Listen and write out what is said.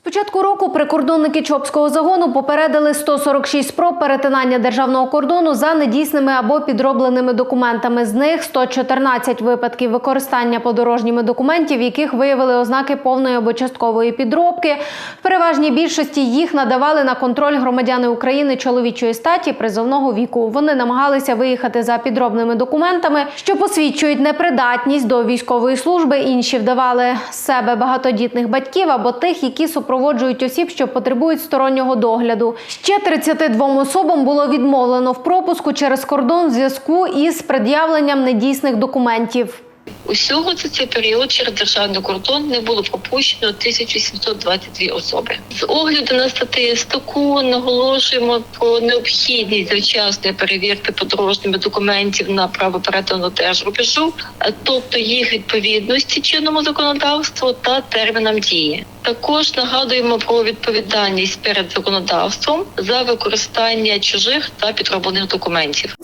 З початку року прикордонники Чопського загону попередили 146 спроб перетинання державного кордону за недійсними або підробленими документами. З них 114 випадків використання подорожніми документів, яких виявили ознаки повної або часткової підробки. В переважній більшості їх надавали на контроль громадяни України чоловічої статі призовного віку. Вони намагалися виїхати за підробними документами, що посвідчують непридатність до військової служби. Інші вдавали себе багатодітних батьків або тих, які супроводжують осіб, що потребують стороннього догляду. Ще 32 особам було відмовлено в пропуску через кордон в зв'язку із пред'явленням недійсних документів. Усього за цей період через державний кордон не було пропущено 1722 особи. З огляду на статистику наголошуємо про необхідність завчасної перевірки подорожніми документів на право перетину держрубежу, а тобто їх відповідності чинному законодавству та термінам дії. Також нагадуємо про відповідальність перед законодавством за використання чужих та підроблених документів.